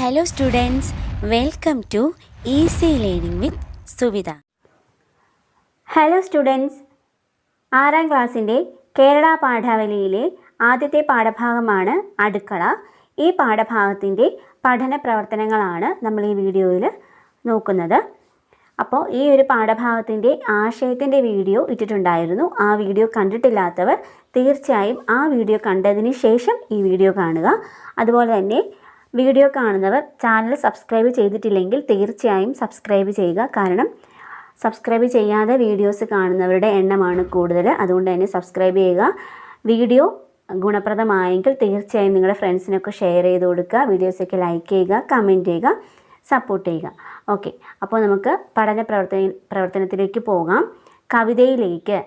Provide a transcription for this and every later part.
Hello students welcome to easy learning with Suvitha hello students ആറാം ക്ലാസ്സിന്റെ കേരള പാഠാവലിയിലെ ആദ്യത്തെ പാഠഭാഗമാണ് അടുക്കള. ഈ പാഠഭാഗത്തിന്റെ പഠന പ്രവർത്തനങ്ങളാണ് നമ്മൾ ഈ വീഡിയോയിൽ നോക്കുന്നത്. അപ്പോൾ ഈ ഒരു പാഠഭാഗത്തിന്റെ ആശയത്തിന്റെ വീഡിയോ ഇട്ടിട്ടുണ്ടായിരുന്നു. ആ വീഡിയോ കണ്ടിട്ടില്ലാത്തവർ തീർച്ചയായും ആ വീഡിയോ കണ്ടതിന് ശേഷം ഈ വീഡിയോ കാണുക. അതുപോലെ തന്നെ വീഡിയോ കാണുന്നവർ ചാനൽ സബ്സ്ക്രൈബ് ചെയ്തിട്ടില്ലെങ്കിൽ തീർച്ചയായും സബ്സ്ക്രൈബ് ചെയ്യുക. കാരണം സബ്സ്ക്രൈബ് ചെയ്യാതെ വീഡിയോസ് കാണുന്നവരുടെ എണ്ണമാണ് കൂടുതൽ. അതുകൊണ്ട് തന്നെ സബ്സ്ക്രൈബ് ചെയ്യുക. വീഡിയോ ഗുണപ്രദമായെങ്കിൽ തീർച്ചയായും നിങ്ങളുടെ ഫ്രണ്ട്സിനൊക്കെ ഷെയർ ചെയ്ത് കൊടുക്കുക. വീഡിയോസൊക്കെ ലൈക്ക് ചെയ്യുക കമന്റ് ചെയ്യുക സപ്പോർട്ട് ചെയ്യുക. ഓക്കെ. അപ്പോൾ നമുക്ക് പഠന പ്രവർത്തന പ്രവർത്തനത്തിലേക്ക് പോകാം. കവിതയിലേക്ക്.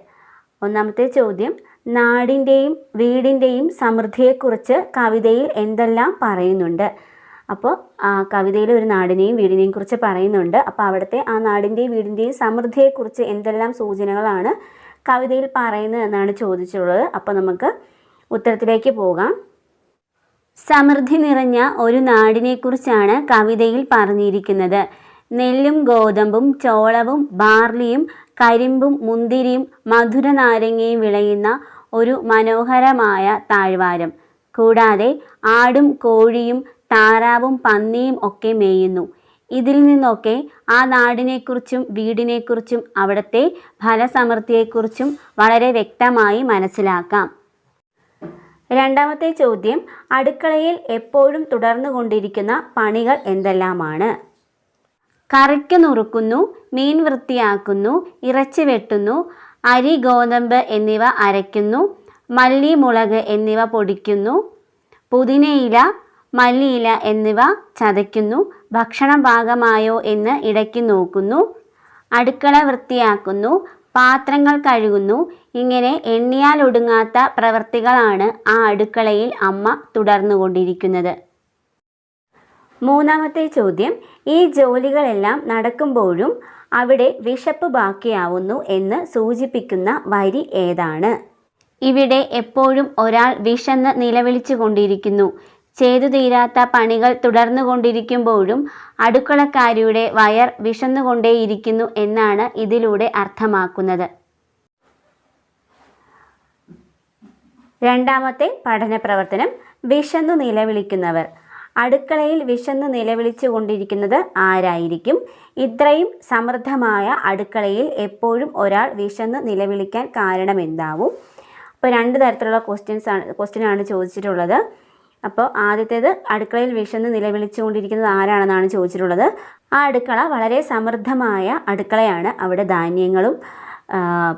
ഒന്നാമത്തെ ചോദ്യം. നാടിന്റെയും വീടിന്റെയും സമൃദ്ധിയെക്കുറിച്ച് കവിതയിൽ എന്തെല്ലാം പറയുന്നുണ്ട്. അപ്പോൾ കവിതയിൽ ഒരു നാടിനെയും വീടിനെയും കുറിച്ച് പറയുന്നുണ്ട്. അപ്പോൾ അവിടുത്തെ ആ നാടിന്റെയും വീടിന്റെയും സമൃദ്ധിയെക്കുറിച്ച് എന്തെല്ലാം സൂചനകളാണ് കവിതയിൽ പറയുന്നത് എന്നാണ് ചോദിച്ചിട്ടുള്ളത്. അപ്പോൾ നമുക്ക് ഉത്തരത്തിലേക്ക് പോകാം. സമൃദ്ധി നിറഞ്ഞ ഒരു നാടിനെക്കുറിച്ചാണ് കവിതയിൽ പറഞ്ഞിരിക്കുന്നത്. നെല്ലും ഗോതമ്പും ചോളവും ബാർലിയും കരിമ്പും മുന്തിരിയും മധുര നാരങ്ങയും വിളയുന്ന ഒരു മനോഹരമായ താഴ്വാരം. കൂടാതെ ആടും കോഴിയും താറാവും പന്നിയും ഒക്കെ മേയുന്നു. ഇതിൽ നിന്നൊക്കെ ആ നാടിനെക്കുറിച്ചും വീടിനെക്കുറിച്ചും അവിടുത്തെ ഫലസമൃദ്ധിയെക്കുറിച്ചും വളരെ വ്യക്തമായി മനസ്സിലാക്കാം. രണ്ടാമത്തെ ചോദ്യം അടുക്കളയിൽ എപ്പോഴും തുടർന്നു കൊണ്ടിരിക്കുന്ന പണികൾ എന്തെല്ലാമാണ്? കറിക്ക് നുറുക്കുന്നു മീൻ വൃത്തിയാക്കുന്നു ഇറച്ചി വെട്ടുന്നു അരി ഗോതമ്പ് എന്നിവ അരയ്ക്കുന്നു. മല്ലി മുളക് എന്നിവ പൊടിക്കുന്നു. പുതിനയില മല്ലിയില എന്നിവ ചതയ്ക്കുന്നു. ഭക്ഷണം പാകമായോ എന്ന് ഇടയ്ക്ക് നോക്കുന്നു. അടുക്കള വൃത്തിയാക്കുന്നു. പാത്രങ്ങൾ കഴുകുന്നു. ഇങ്ങനെ എണ്ണിയാൽ ഒടുങ്ങാത്ത പ്രവൃത്തികളാണ് ആ അടുക്കളയിൽ അമ്മ തുടർന്നുകൊണ്ടിരിക്കുന്നത്. മൂന്നാമത്തെ ചോദ്യം ഈ ജോലികളെല്ലാം നടക്കുമ്പോഴും അവിടെ വിശപ്പ് ബാക്കിയാവുന്നു എന്ന് സൂചിപ്പിക്കുന്ന വരി ഏതാണ്? ഇവിടെ എപ്പോഴും ഒരാൾ വിശന്ന് നിലവിളിച്ചു കൊണ്ടിരിക്കുന്നു. ചെയ്തു തീരാത്ത പണികൾ തുടർന്നു കൊണ്ടിരിക്കുമ്പോഴും അടുക്കളക്കാരിയുടെ വയർ വിശന്നുകൊണ്ടേയിരിക്കുന്നു എന്നാണ് ഇതിലൂടെ അർത്ഥമാക്കുന്നത്. രണ്ടാമത്തെ പഠന പ്രവർത്തനം വിശന്നു നിലവിളിക്കുന്നവർ. അടുക്കളയിൽ വിശന്ന് നിലവിളിച്ചു കൊണ്ടിരിക്കുന്നത് ആരായിരിക്കും? ഇത്രയും സമൃദ്ധമായ അടുക്കളയിൽ എപ്പോഴും ഒരാൾ വിശന്ന് നിലവിളിക്കാൻ കാരണം എന്താവും അപ്പോൾ രണ്ട് തരത്തിലുള്ള ക്വസ്റ്റ്യൻസ് ആണ് ക്വസ്റ്റ്യനാണ് ചോദിച്ചിട്ടുള്ളത്. അപ്പോൾ ആദ്യത്തേത് അടുക്കളയിൽ വിശന്ന് നിലവിളിച്ചുകൊണ്ടിരിക്കുന്നത് ആരാണെന്നാണ് ചോദിച്ചിട്ടുള്ളത്. ആ അടുക്കള വളരെ സമൃദ്ധമായ അടുക്കളയാണ്. അവിടെ ധാന്യങ്ങളും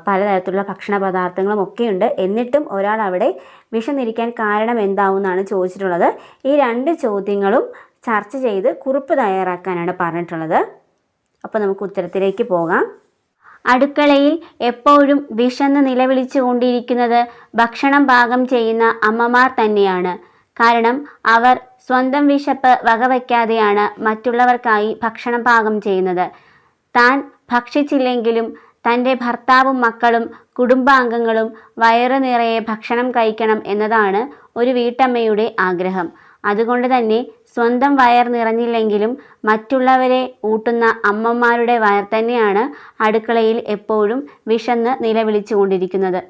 പലതരത്തിലുള്ള ഭക്ഷണ പദാർത്ഥങ്ങളും ഒക്കെയുണ്ട്. എന്നിട്ടും ഒരാൾ അവിടെ വിശന്നിരിക്കാൻ കാരണം എന്താവുമെന്നാണ് ചോദിച്ചിട്ടുള്ളത്. ഈ രണ്ട് ചോദ്യങ്ങളും ചർച്ച ചെയ്ത് കുറിപ്പ് തയ്യാറാക്കാനാണ് പറഞ്ഞിട്ടുള്ളത്. അപ്പോൾ നമുക്ക് ഉത്തരത്തിലേക്ക് പോകാം. അടുക്കളയിൽ എപ്പോഴും വിശന്ന് നിലവിളിച്ചു കൊണ്ടിരിക്കുന്നത് ഭക്ഷണം പാകം ചെയ്യുന്ന അമ്മമാർ തന്നെയാണ്. കാരണം അവർ സ്വന്തം വിശപ്പ് വകവയ്ക്കാതെയാണ് മറ്റുള്ളവർക്കായി ഭക്ഷണം പാകം ചെയ്യുന്നത്. താൻ ഭക്ഷിച്ചില്ലെങ്കിലും തന്റെ ഭർത്താവും മക്കളും കുടുംബാംഗങ്ങളും വയറ് നിറയെ ഭക്ഷണം കഴിക്കണം എന്നതാണ് ഒരു വീട്ടമ്മയുടെ ആഗ്രഹം. അതുകൊണ്ട് തന്നെ സ്വന്തം വയർ നിറഞ്ഞില്ലെങ്കിലും മറ്റുള്ളവരെ ഊട്ടുന്ന അമ്മമാരുടെ വയർ തന്നെയാണ് അടുക്കളയിൽ എപ്പോഴും വിശന്ന് നിലവിളിച്ചു കൊണ്ടിരിക്കുന്നത്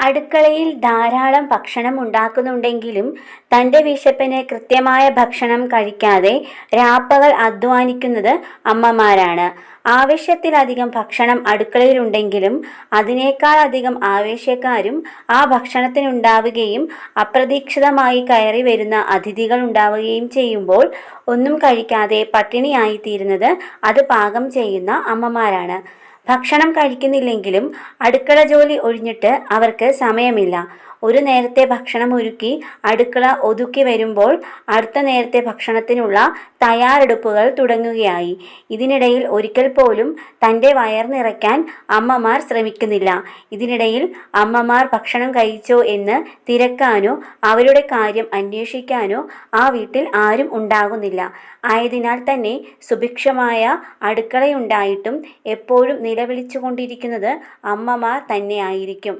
അടുക്കളയിൽ ധാരാളം ഭക്ഷണം ഉണ്ടാക്കുന്നുണ്ടെങ്കിലും തന്റെ വിശപ്പിന് കൃത്യമായ ഭക്ഷണം കഴിക്കാതെ രാപ്പകൾ അധ്വാനിക്കുന്നത് അമ്മമാരാണ്. ആവശ്യത്തിലധികം ഭക്ഷണം അടുക്കളയിലുണ്ടെങ്കിലും അതിനേക്കാൾ അധികം ആവേശക്കാരും ആ ഭക്ഷണത്തിനുണ്ടാവുകയും അപ്രതീക്ഷിതമായി കയറി വരുന്ന അതിഥികൾ ഉണ്ടാവുകയും ചെയ്യുമ്പോൾ ഒന്നും കഴിക്കാതെ പട്ടിണിയായിത്തീരുന്നത് അത് പാകം ചെയ്യുന്ന അമ്മമാരാണ്. ഭക്ഷണം കഴിക്കുന്നില്ലെങ്കിലും അടുക്കള ജോലി ഒഴിഞ്ഞിട്ട് അവർക്ക് സമയമില്ല. ഒരു നേരത്തെ ഭക്ഷണം ഒരുക്കി അടുക്കള ഒതുക്കി വരുമ്പോൾ അടുത്ത നേരത്തെ ഭക്ഷണത്തിനുള്ള തയ്യാറെടുപ്പുകൾ തുടങ്ങുകയായി. ഇതിനിടയിൽ ഒരിക്കൽ പോലും തന്റെ വയർ നിറയ്ക്കാൻ അമ്മമാർ ശ്രമിക്കുന്നില്ല. ഇതിനിടയിൽ അമ്മമാർ ഭക്ഷണം കഴിച്ചോ എന്ന് തിരക്കാനോ അവരുടെ കാര്യം അന്വേഷിക്കാനോ ആ വീട്ടിൽ ആരും ഉണ്ടാകുന്നില്ല. ആയതിനാൽ തന്നെ സുഭിക്ഷമായ അടുക്കളയുണ്ടായിട്ടും എപ്പോഴും നിലവിളിച്ചു കൊണ്ടിരിക്കുന്നത് അമ്മമാർ തന്നെയായിരിക്കും.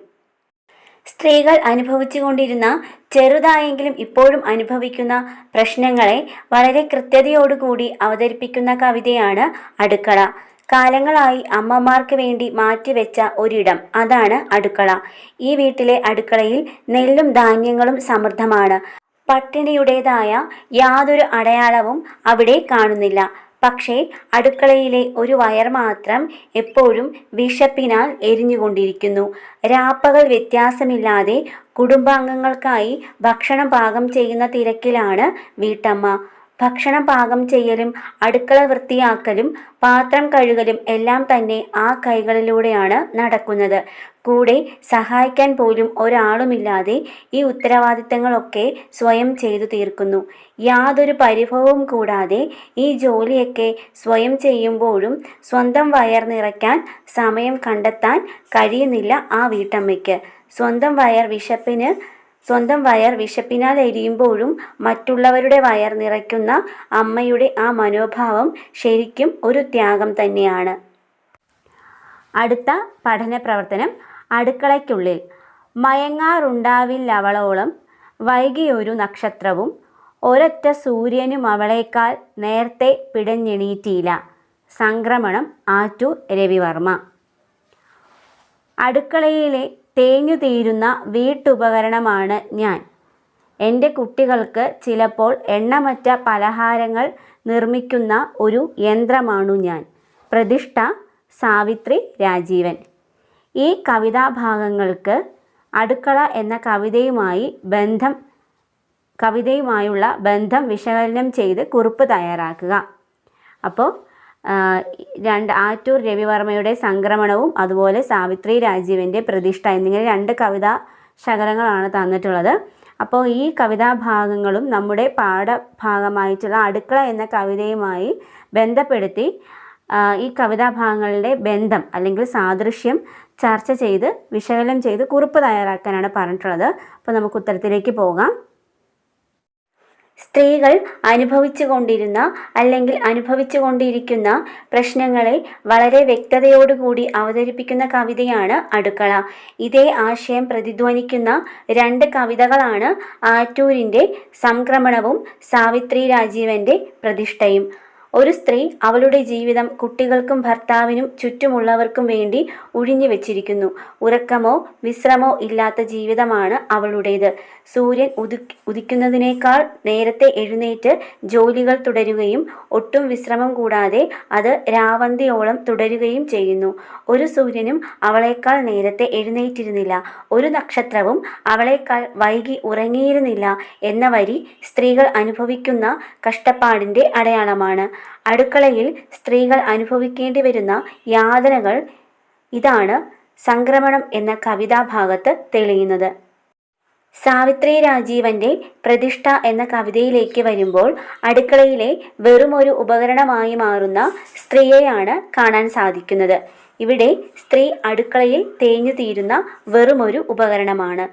സ്ത്രീകൾ അനുഭവിച്ചുകൊണ്ടിരുന്ന ചെറുതായെങ്കിലും ഇപ്പോഴും അനുഭവിക്കുന്ന പ്രശ്നങ്ങളെ വളരെ കൃത്യതയോടുകൂടി അവതരിപ്പിക്കുന്ന കവിതയാണ് അടുക്കള. കാലങ്ങളായി അമ്മമാർക്ക് വേണ്ടി മാറ്റിവെച്ച ഒരിടം അതാണ് അടുക്കള. ഈ വീട്ടിലെ അടുക്കളയിൽ നെല്ലും ധാന്യങ്ങളും സമൃദ്ധമാണ്. പട്ടിണിയുടേതായ യാതൊരു അടയാളവും അവിടെ കാണുന്നില്ല. പക്ഷേ അടുക്കളയിലെ ഒരു വയർ മാത്രം എപ്പോഴും വിശപ്പിനാൽ എരിഞ്ഞുകൊണ്ടിരിക്കുന്നു. രാപ്പകൽ വ്യത്യാസമില്ലാതെ കുടുംബാംഗങ്ങൾക്കായി ഭക്ഷണം പാകം ചെയ്യുന്ന തിരക്കിലാണ് വീട്ടമ്മ. ഭക്ഷണം പാകം ചെയ്യലും അടുക്കള വൃത്തിയാക്കലും പാത്രം കഴുകലും എല്ലാം തന്നെ ആ കൈകളിലൂടെയാണ് നടക്കുന്നത്. കൂടെ സഹായിക്കാൻ പോലും ഒരാളുമില്ലാതെ ഈ ഉത്തരവാദിത്തങ്ങളൊക്കെ സ്വയം ചെയ്തു തീർക്കുന്നു. യാതൊരു പരിഭവവും കൂടാതെ ഈ ജോലിയൊക്കെ സ്വയം ചെയ്യുമ്പോഴും സ്വന്തം വയർ നിറയ്ക്കാൻ സമയം കണ്ടെത്താൻ കഴിയുന്നില്ല ആ വീട്ടമ്മയ്ക്ക്. സ്വന്തം വയർ വിശപ്പിന് സ്വന്തം വയർ വിശപ്പിനാൽ എരിയുമ്പോഴും മറ്റുള്ളവരുടെ വയർ നിറയ്ക്കുന്ന അമ്മയുടെ ആ മനോഭാവം ശരിക്കും ഒരു ത്യാഗം തന്നെയാണ്. അടുത്ത പഠന പ്രവർത്തനം അടുക്കളയ്ക്കുള്ളിൽ. മയങ്ങാറുണ്ടാവില്ലവളോളം വൈകിയൊരു നക്ഷത്രവും ഒരൊറ്റ സൂര്യനും അവളേക്കാൾ നേരത്തെ പിടഞ്ഞെണീറ്റിയില്ല. സംക്രമണം ആറ്റു രവിവർമ്മ. അടുക്കളയിലെ തേഞ്ഞു തീരുന്ന വീട്ടുപകരണമാണ് ഞാൻ. എന്റെ കുട്ടികൾക്ക് ചിലപ്പോൾ എണ്ണമറ്റ പലഹാരങ്ങൾ നിർമ്മിക്കുന്ന ഒരു യന്ത്രമാണു ഞാൻ. പ്രതിഷ്ഠ സാവിത്രി രാജീവൻ. ഈ കവിതാഭാഗങ്ങൾക്ക് അടുക്കള എന്ന കവിതയുമായി ബന്ധം കവിതയുമായുള്ള ബന്ധം വിശകലനം ചെയ്ത് കുറിപ്പ് തയ്യാറാക്കുക. അപ്പോൾ രണ്ട് ആറ്റൂർ രവിവർമ്മയുടെ സംക്രമണവും അതുപോലെ സാവിത്രി രാജീവിന്റെ പ്രതിഷ്ഠ എന്നിങ്ങനെ രണ്ട് കവിതാ ശകലങ്ങളാണ് തന്നിട്ടുള്ളത്. അപ്പോൾ ഈ കവിതാഭാഗങ്ങളും നമ്മുടെ പാഠഭാഗമായിട്ടുള്ള അടുക്കള എന്ന കവിതയുമായി ബന്ധപ്പെടുത്തി ഈ കവിതാഭാഗങ്ങളുടെ ബന്ധം അല്ലെങ്കിൽ സാദൃശ്യം ചർച്ച ചെയ്ത് വിശകലനം ചെയ്ത് കുറിപ്പ് തയ്യാറാക്കാനാണ് പറഞ്ഞിട്ടുള്ളത്. അപ്പോൾ നമുക്ക് ഉത്തരത്തിലേക്ക് പോകാം. സ്ത്രീകൾ അനുഭവിച്ചു കൊണ്ടിരുന്ന അല്ലെങ്കിൽ അനുഭവിച്ചു കൊണ്ടിരിക്കുന്ന പ്രശ്നങ്ങളെ വളരെ വ്യക്തതയോടുകൂടി അവതരിപ്പിക്കുന്ന കവിതയാണ് അടുക്കള. ഇതേ ആശയം പ്രതിധ്വനിക്കുന്ന രണ്ട് കവിതകളാണ് ആറ്റൂരിന്റെ സംക്രമണവും സാവിത്രി രാജീവന്റെ പ്രതിഷ്ഠയും. ഒരു സ്ത്രീ അവളുടെ ജീവിതം കുട്ടികൾക്കും ഭർത്താവിനും ചുറ്റുമുള്ളവർക്കും വേണ്ടി ഒഴിഞ്ഞു വെച്ചിരിക്കുന്നു. ഉറക്കമോ വിശ്രമോ ഇല്ലാത്ത ജീവിതമാണ് അവളുടേത്. സൂര്യൻ ഉദി ഉദിക്കുന്നതിനേക്കാൾ നേരത്തെ എഴുന്നേറ്റ് ജോലികൾ തുടരുകയും ഒട്ടും വിശ്രമം കൂടാതെ അത് രാവന്തിയോളം തുടരുകയും ചെയ്യുന്നു. ഒരു സൂര്യനും അവളേക്കാൾ നേരത്തെ എഴുന്നേറ്റിരുന്നില്ല. ഒരു നക്ഷത്രവും അവളേക്കാൾ വൈകി ഉറങ്ങിയിരുന്നില്ല എന്ന വരി സ്ത്രീകൾ അനുഭവിക്കുന്ന കഷ്ടപ്പാടിന്റെ അടയാളമാണ്. അടുക്കളയിൽ സ്ത്രീകൾ അനുഭവിക്കേണ്ടി വരുന്ന യാതനകൾ ഇതാണ് സംക്രമണം എന്ന കവിതാഭാഗത്ത് തെളിയുന്നത്. സാവിത്രി രാജീവന്റെ പ്രതിഷ്ഠ എന്ന കവിതയിലേക്ക് വരുമ്പോൾ അടുക്കളയിലെ വെറുമൊരു ഉപകരണമായി മാറുന്ന സ്ത്രീയെയാണ് കാണാൻ സാധിക്കുന്നത്. ഇവിടെ സ്ത്രീ അടുക്കളയിൽ തേഞ്ഞു തീരുന്ന വെറുമൊരു ഉപകരണമാണ്.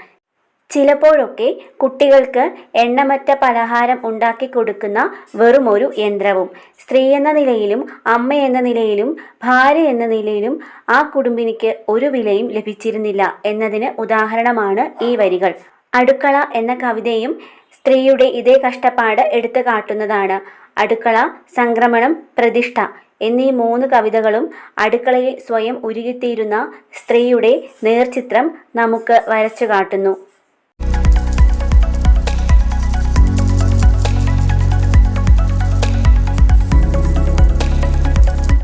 ചിലപ്പോഴൊക്കെ കുട്ടികൾക്ക് എണ്ണമറ്റ പലഹാരം ഉണ്ടാക്കി കൊടുക്കുന്ന വെറുമൊരു യന്ത്രവും. സ്ത്രീ എന്ന നിലയിലും അമ്മ എന്ന നിലയിലും ഭാര്യ എന്ന നിലയിലും ആ കുടുംബിനിക്ക് ഒരു വിലയും ലഭിച്ചിരുന്നില്ല എന്നതിന് ഉദാഹരണമാണ് ഈ വരികൾ. അടുക്കള എന്ന കവിതയും സ്ത്രീയുടെ ഇതേ കഷ്ടപ്പാട് എടുത്തു കാട്ടുന്നതാണ്. അടുക്കള സംക്രമണം പ്രതിഷ്ഠ എന്നീ മൂന്ന് കവിതകളും അടുക്കളയിൽ സ്വയം ഉരുകിത്തീരുന്ന സ്ത്രീയുടെ നേർചിത്രം നമുക്ക് വരച്ചു കാട്ടുന്നു.